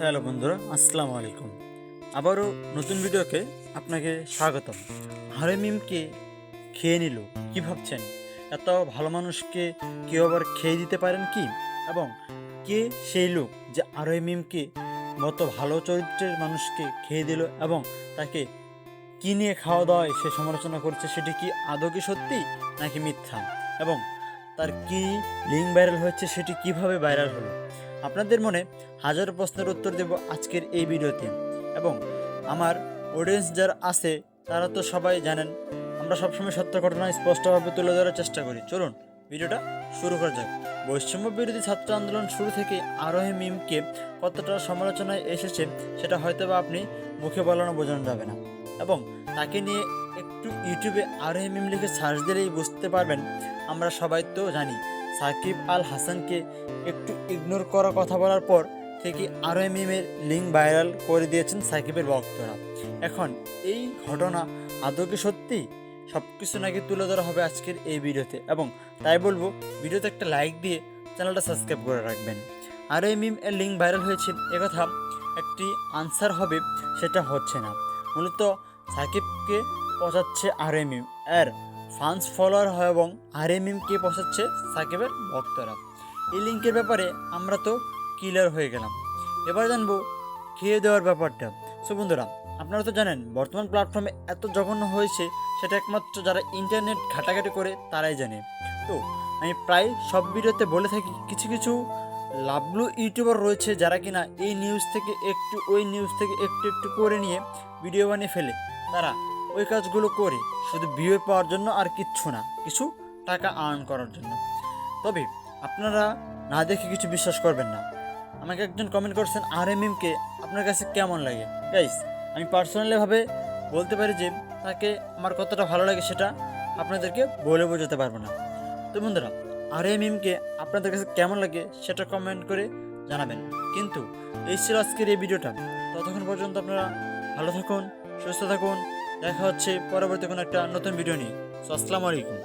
Hello বন্ধুরা, আসসালামু আলাইকুম। আবারও নতুন ভিডিওকে আপনাকে স্বাগতম। হারে মিমকে খেয়ে নিল, কি ভাবছেন? এত ভালো মানুষকে কেউ আবার খেয়ে দিতে পারেন কি? এবং কে সেই লোক যে আরও মিমকে মতো ভালো চরিত্রের মানুষকে খেয়ে দিল এবং তাকে কি নিয়ে খাওয়া দাওয়ায় সে সমালোচনা করছে, সেটি কি আদৌ কি সত্যি নাকি মিথ্যা? এবং তার কি লিঙ্ক ভাইরাল হয়েছে, সেটি কীভাবে ভাইরাল হলো? আপনাদের মনে হাজার প্রশ্নের উত্তর দেব আজকের এই ভিডিওতে। এবং আমার অডিয়েন্স যারা আছে, তারা তো সবাই জানেন, আমরা সবসময় সত্য ঘটনা স্পষ্টভাবে তুলে ধরার চেষ্টা করি। চলুন, ভিডিওটা শুরু করা যাক। বৈষম্য বিরোধী ছাত্র আন্দোলন শুরু থেকে আরোহী মিমকে কতটা সমালোচনায় এসেছে, সেটা হয়তো বা আপনি মুখে বলানো বোঝানো যাবে না। এবং তাকে নিয়ে একটু ইউটিউবে আরোহী মিম লিখে সার্চ দিলেই বুঝতে পারবেন, আমরা সবাই তো জানি। সাকিব আল হাসানকে একটু ইগনোর করা কথা বলার পর থেকে আরও মিমের লিঙ্ক ভাইরাল করে দিয়েছেন সাকিবের ভক্তরা। এখন এই ঘটনা আদৌ কি সত্যি? সব কিছু নাকি তুলে ধরা হবে আজকের এই ভিডিওতে এবং তাই বলব, ভিডিওতে একটা লাইক দিয়ে চ্যানেলটা সাবস্ক্রাইব করে রাখবেন। আর এই মিম এর লিঙ্ক ভাইরাল হয়েছে একথা একটি আনসার হবে, সেটা হচ্ছে না। মূলত সাকিবকে পচাচ্ছে আর এম এর ফান্স ফলোয়ার হয় এবং আর এম পচাচ্ছে সাকিবের ভক্তরা। এই লিঙ্কের ব্যাপারে আমরা তো ক্লিয়ার হয়ে গেলাম। এবার জানব খেয়ে দেওয়ার ব্যাপারটা। সো বন্ধুরা, আপনারা তো জানেন, বর্তমান প্ল্যাটফর্মে এত জঘন্য হয়েছে, সেটা একমাত্র যারা ইন্টারনেট ঘাটাঘাটি করে, তারাই জানে। তো আমি প্রায় সব ভিডিওতে বলে থাকি, কিছু কিছু লাভলু ইউটিউবার রয়েছে যারা কিনা এই নিউজ থেকে একটু, ওই নিউজ থেকে একটু একটু করে নিয়ে ভিডিও বানিয়ে ফেলে। তারা ওই কাজগুলো করে, শুধু ভিউ পাওয়ার জন্য আর কিচ্ছু না, কিছু টাকা আর্ন করার জন্য। তবে আপনারা না দেখে কিছু বিশ্বাস করবেন না। আমাকে একজন কমেন্ট করছেন আর এম এমকে আপনার কাছে কেমন লাগে? গাইস আমি পার্সোনালিভাবে বলতে পারি যে, তাকে আমার কতটা ভালো লাগে সেটা আপনাদেরকে বলে বোঝাতে পারব না। তো বন্ধুরা আর এম এমকে আপনাদের কাছে কেমন লাগে সেটা কমেন্ট করে জানাবেন। কিন্তু এই ছিল আজকের এই ভিডিওটা। ততক্ষণ পর্যন্ত আপনারা ভালো থাকুন, সুস্থ থাকুন। দেখা হচ্ছে পরবর্তী কোনো একটা নতুন ভিডিও নিয়ে। সো আসসালামু আলাইকুম।